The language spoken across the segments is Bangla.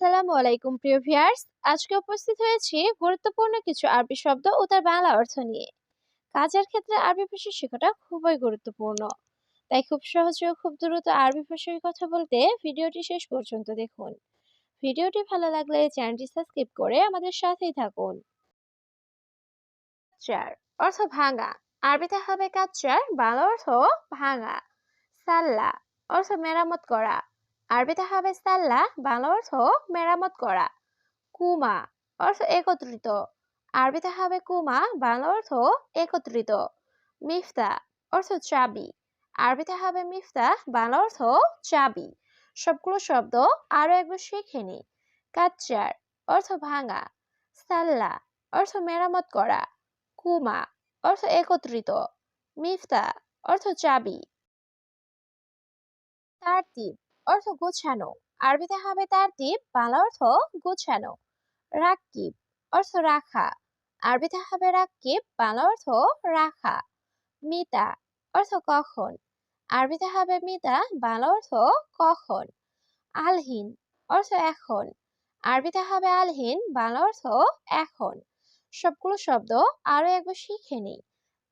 আসসালামু আলাইকুম, প্রিয় ভিউয়ার্স। আজকে উপস্থিত হয়েছি গুরুত্বপূর্ণ কিছু আরবি শব্দ ও তার বাংলা অর্থ নিয়ে। কাজের ক্ষেত্রে আরবি ভাষা শেখাটা খুবই গুরুত্বপূর্ণ। তাই খুব সহজে ও খুব দ্রুত আরবি ভাষায় কথা বলতে ভিডিওটি শেষ পর্যন্ত দেখুন। ভিডিওটি ভালো লাগলে চ্যানেলটি সাবস্ক্রাইব করে আমাদের সাথেই থাকুন। চার অর্থ ভাঙা। আরবিতে হবে কাচ্চার বাংলা অর্থ ভাঙা। সাল্লা অর্থ মেরামত করা। আরবিতে হবে সাল্লা, বাংলা অর্থ মেরামত করা। কুমা অর্থ একত্রিত। আরবিতে হবে কুমা, বাংলা অর্থ একত্রিত। মিফতা অর্থ চাবি। আরবিতে হবে মিফতা, বাংলা অর্থ চাবি। সবগুলো শব্দ আরও একবার শিখে নি। কাচ্চার অর্থ ভাঙা। সাল্লা অর্থ মেরামত করা। কুমা অর্থ একত্রিত। মিফতা অর্থ চাবি। তারতিব অর্থ গোছানো। আরবিতে হবে তারতিব বাংলা অর্থ গোছানো। রাকিব, অর্থ রাখা। আরবিতে হবে রাকিব, বাংলা অর্থ রাখা। মিতা, অর্থ কখন। আরবিতে হবে মিতা, বাংলা অর্থ কখন। আলহীন, অর্থ এখন। আরবিতে হবে আলহীন, বাংলা অর্থ এখন। সবগুলো শব্দ আরও একবার শিখে নিই।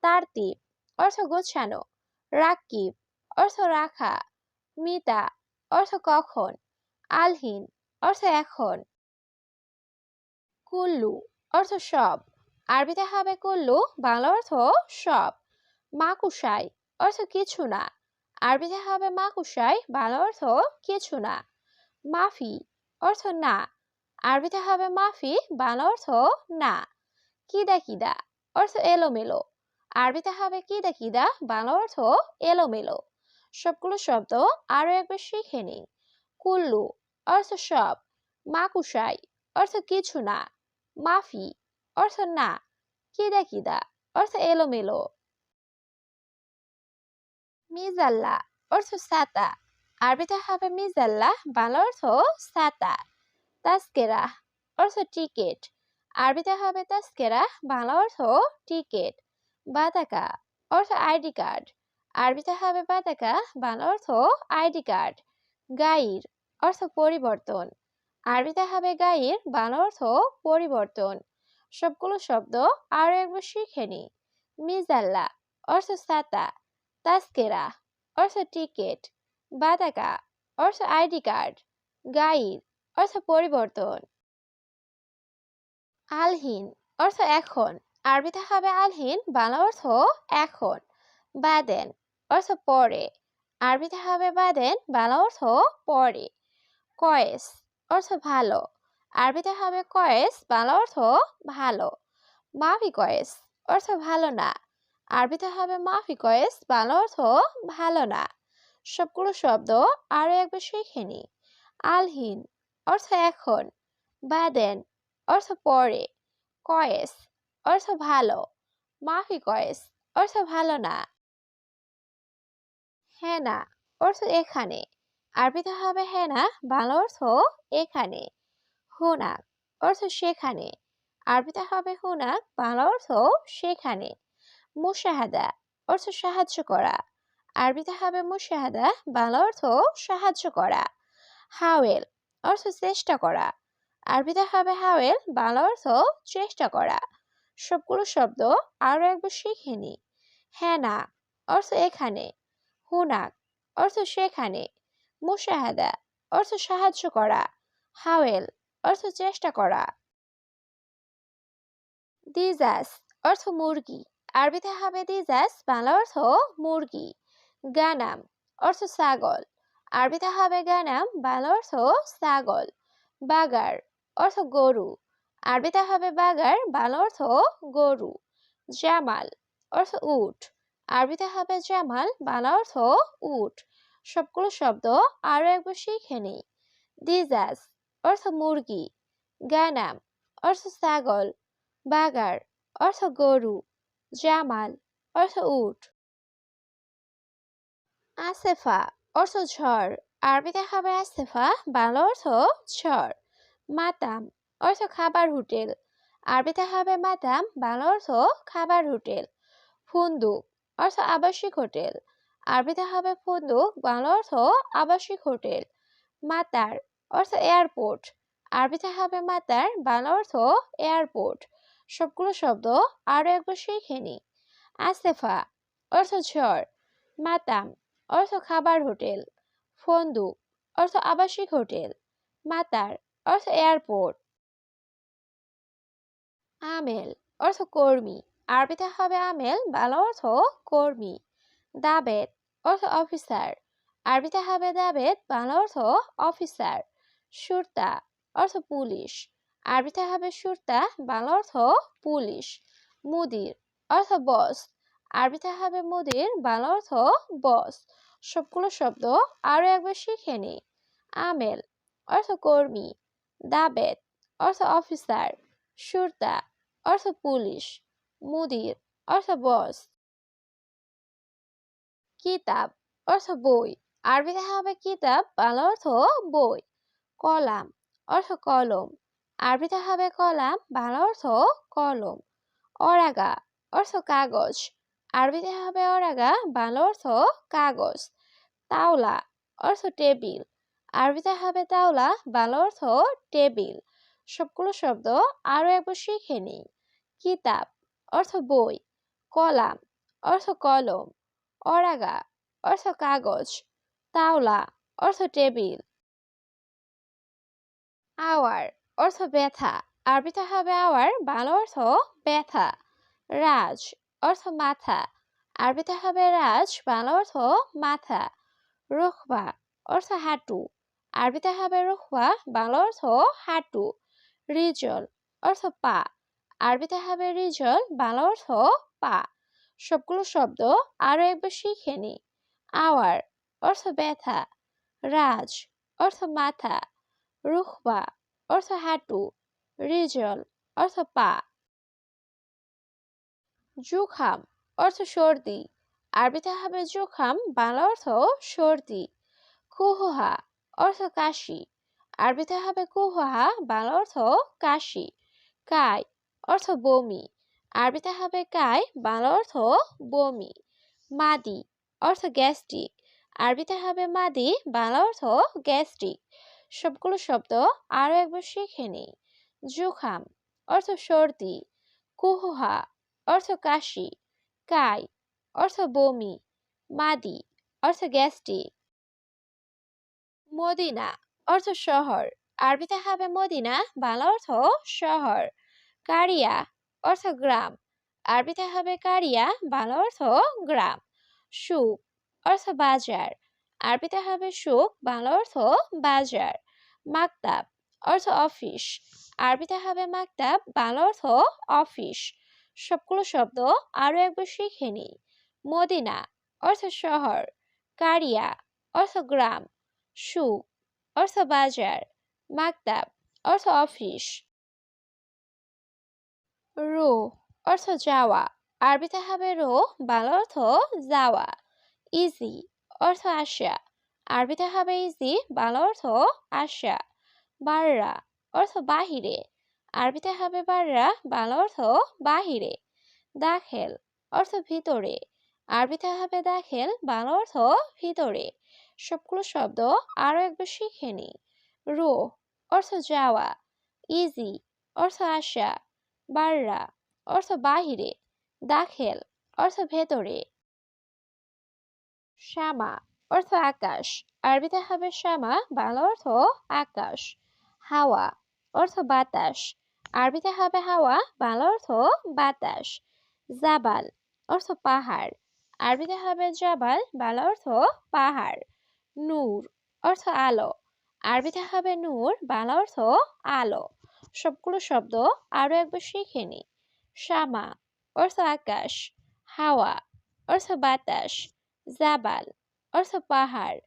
তারতিব অর্থ গোছানো। রাকিব, অর্থ রাখা। মিতা অর্থ কখন? আলহীন, অর্থ এখন। কুল্লু, অর্থ সব। আরবিতে হবে কুল্লু, বাংলা অর্থ সব। মাকুসাই, অর্থ কিছু না। আরবিতে হবে মাকুসাই, বাংলা অর্থ কিছু না। মাফি, অর্থ না। আরবিতে হবে মাফি, বাংলা অর্থ না। কিদা কিদা, অর্থ এলোমেলো। আরবিতে হবে কিদা কিদা, বাংলা অর্থ এলোমেলো। সবগুলো শব্দ আরও একবার শিখে নিই। কুল্লু, অর্থ সব। মাকুসাই অর্থ কিছু না। মাফি, অর্থ না। কিদা কিদা, অর্থ এলোমেলো। মিজাল্লা, অর্থ সাতা। আরবিতে হবে মিজাল্লা, বাংলা অর্থ সাতা। তাস্কেরা অর্থ টিকেট। আরবিতে হবে তাস্কেরা বাংলা অর্থ টিকেট। বাতাকা, অর্থ আইডি কার্ড। আরবিতে হবে বাতাকা বাংলা অর্থ আইডি কার্ড। গাইর অর্থ পরিবর্তন। আরবিতে হবে গাইর, বাংলা অর্থ পরিবর্তন। সবগুলো শব্দ আরও একবার শিখে নি। মিজাল্লা অর্থ সাতা। তাস্কেরা অর্থ টিকেট। বাতাকা অর্থ আইডি কার্ড। গাইড অর্থ পরিবর্তন। আলহীন অর্থ এখন। আরবিতে হবে আলহীন, বাংলা অর্থ এখন। বাদেন অর্থ পরে। আরবিতে হবে বাদেন, বাংলা অর্থ পরে। কয়েস, অর্থ ভালো। আরবিতে হবে কয়েস, বাংলা অর্থ ভালো। মাফি কয়েস, অর্থ ভালো না। আরবিতে হবে মাফি কয়েস, বাংলা অর্থ ভালো না। সবগুলো শব্দ আরও একবার শিখে নি। আলহীন, অর্থ এখন। বাদেন, অর্থ পরে। কয়েস, অর্থ ভালো। মাফি কয়েস, অর্থ ভালো না। হেনা অর্থ এখানে। আরবিতে হবে হেনা বাংলা অর্থ এখানে। হুনাক অর্থ সেখানে। আরবিতে হবে হুনাক বাংলা অর্থ সেখানে। মুশাহাদা, অর্থ সাহায্য করা। আরবিতে হবে মুশাহাদা, বাংলা অর্থ সাহায্য করা। হাওয়েল, অর্থ চেষ্টা করা। আরবিতে হবে হাওয়েল, বাংলা অর্থ চেষ্টা করা। সবগুলো শব্দ আরও একবার শিখে নি। হ্যাঁ না, অর্থ এখানে। হুনাক, অর্থ সেখানে। মুশাহাদা, অর্থ সাহায্য করা। হাওয়েল, অর্থ চেষ্টা করা। দিজাস, অর্থ মুরগি। আরবিতে হবে দিজাস, বাংলা অর্থ মুরগি। গানাম, অর্থ ছাগল। আরবিতে হবে গানাম, বাংলা অর্থ ছাগল। বাগার, অর্থ গরু। আরবিতে হবে বাগার, বাংলা অর্থ গরু। জামাল, অর্থ উট। আরবিতে হবে জামাল, বাংলা অর্থ উট। সবগুলো শব্দ আরও একবার শিখে নিই। দিজাস, অর্থ মুরগি। গানাম, অর্থ ছাগল। বাগার, অর্থ গরু। জামাল, অর্থ উট। আসেফা, অর্থ ঝড়। আরবিতে হবে আসেফা, বাংলা অর্থ ঝড়। মাতাম, অর্থ খাবার হোটেল। আরবিতে হবে মাতাম, বাংলা অর্থ খাবার হোটেল। ফুন্দুক অর্থ আবাসিক হোটেল। আরবিতে হবে ফুন্দুক বাংলা অর্থ আবাসিক হোটেল। মাতার অর্থ এয়ারপোর্ট। আরবিতে হবে মাতার, বাংলা অর্থ এয়ারপোর্ট। সবগুলো শব্দ আরও একবার শিখে নি আসেফা অর্থ ঝড়। মাতাম অর্থ খাবার হোটেল। ফন্দু অর্থ আবাসিক হোটেল। মাতার অর্থ এয়ারপোর্ট। আমেল অর্থ কর্মী। আরবিতে হবে আমেল, বাংলা অর্থ কর্মী। দাবেদ অর্থ অফিসার। আরবিতে হবে দাবেদ, বাংলা অর্থ অফিসার। সুরতা অর্থ পুলিশ। আরবিতে হবে সুরতা, বাংলা অর্থ পুলিশ। মুদির অর্থ বস। আরবিতে হবে মুদির, বাংলা অর্থ বস। সবগুলো শব্দ আরও একবার শিখে নি। আমেল অর্থ কর্মী। দাবেদ অর্থ অফিসার। সুরতা অর্থ পুলিশ। মুদির অর্থ বস কিতাব অর্থ বই আরবিতে হবে কিতাব বাংলা অর্থ বই। কলাম অর্থ কলম আরবিতে হবে কলাম বাংলা অর্থ কলম অরাগা অর্থ কাগজ আরবিতে হবে অরাগা বাংলা অর্থ কাগজ। তাওলা অর্থ টেবিল আরবিতে হবে তাওলা বাংলা অর্থ টেবিল সবগুলো শব্দ আরও একবার শিখে নিই। কিতাব অর্থ বই, কলাম, অর্থ কলম, অরাগা, অর্থ কাগজ, তাওলা, অর্থ টেবিল। আওয়ার, অর্থ ব্যথা। আরবিতে হবে আওয়ার, বাংলা অর্থ ব্যথা। রাজ, অর্থ মাথা। আরবিতে হবে রাজ, বাংলা অর্থ মাথা। রুখবা, অর্থ হাঁটু। আরবিতে হবে রুখবা, বাংলা অর্থ হাঁটু। রিজল, অর্থ পা। আরবিতে হবে রিজল, বাংলা অর্থ পা। সবগুলো শব্দ আরও একবার শিখে নি। আওয়ার, অর্থ ব্যথা। রাজ, অর্থ মাথা। রুখবা, অর্থ হাঁটু। রিজল, অর্থ পা। জুখাম, অর্থ সর্দি। আরবিতে হবে জুখাম, বাংলা অর্থ সর্দি। কুহুহা অর্থ কাশি। আরবিতে হবে কুহুহা, বাংলা অর্থ কাশি। কাই অর্থ বমি। আরবিতে হবে কাই, বাংলা অর্থ বমি। মাদি, অর্থ গ্যাস্ট্রিক। আরবিতে হবে মাদি, বাংলা অর্থ গ্যাস্ট্রিক। সবগুলো শব্দ আরও একবার শিখে নিই। জুখাম, অর্থ সর্দি। কুহুহা, অর্থ কাশি। কাই, অর্থ বমি। মাদি, অর্থ গ্যাস্ট্রিক। মদিনা, অর্থ শহর। আরবিতে হবে মদিনা, বাংলা অর্থ শহর। কারিয়া অর্থ গ্রাম। আরবিতে হবে কারিয়া, বাংলা অর্থ গ্রাম। সুখ অর্থ বাজার। আরবিতে হবে সুখ বাংলা অর্থ বাজার। মাকতাব অর্থ অফিস। আরবিতে হবে মাকতাব, বাংলা অর্থ অফিস। সবগুলো শব্দ আরও একবার শিখে নিই। মদিনা অর্থ শহর। কারিয়া অর্থ গ্রাম। সুখ অর্থ বাজার। মাকতাব অর্থ অফিস। রো অর্থ যাওয়া। আরবিতে হবে রো, বাংলা অর্থ যাওয়া। ইজি অর্থ আসা। আরবিতে হবে ইজি, বাংলা অর্থ আসা। বাররা অর্থ বাহিরে। আরবিতে হবে বাররা, বাংলা অর্থ বাহিরে। দাখেল অর্থ ভিতরে। আরবিতে হবে দাখেল, বাংলা অর্থ ভিতরে। সবগুলো শব্দ আরও একবার শিখে নি। রো অর্থ যাওয়া। ইজি অর্থ আসা। বাররা, অর্থ বাহিরে, দাখেল, অর্থ ভেতরে। শ্যামা, অর্থ আকাশ, আরবিতে হবে শ্যামা, বাংলা অর্থ আকাশ। হাওয়া, অর্থ বাতাস, আরবিতে হবে হাওয়া, বাংলা অর্থ বাতাস। জাবাল, অর্থ পাহাড়, আরবিতে হবে জাবাল, বাংলা অর্থ পাহাড়। নূর, অর্থ আলো, আরবিতে হবে নূর, বাংলা অর্থ আলো। সবগুলো শব্দ আরও একবার শিখে নি শামা অর্থ আকাশ। হাওয়া, অর্থ বাতাস। জাবাল, অর্থ পাহাড়।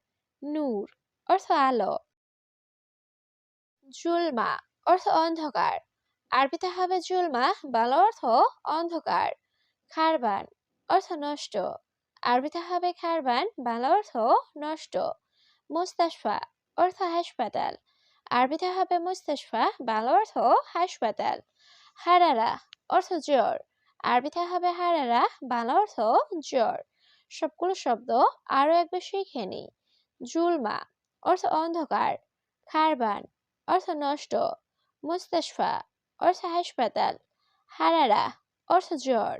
নূর, অর্থ আলো। জুলমা, অর্থ অন্ধকার। আরবিতে হবে জুলমা, বাংলা অর্থ অন্ধকার। খারবান, অর্থ নষ্ট। আরবিতে হবে খারবান, বাংলা অর্থ নষ্ট। মুস্তাশফা অর্থ হাসপাতাল। আরবিতে হবে মুস্তাশফা, বাংলা অর্থ হাসপাতাল। হারারা অর্থ জ্বর। আরবিতে হবে হারারা, বাংলা অর্থ জ্বর। সবগুলো শব্দ আরও একবার শিখে নিই। জুলমা অর্থ অন্ধকার। খারবান অর্থ নষ্ট। মুস্তাশফা অর্থ হাসপাতাল। হারারা অর্থ জ্বর।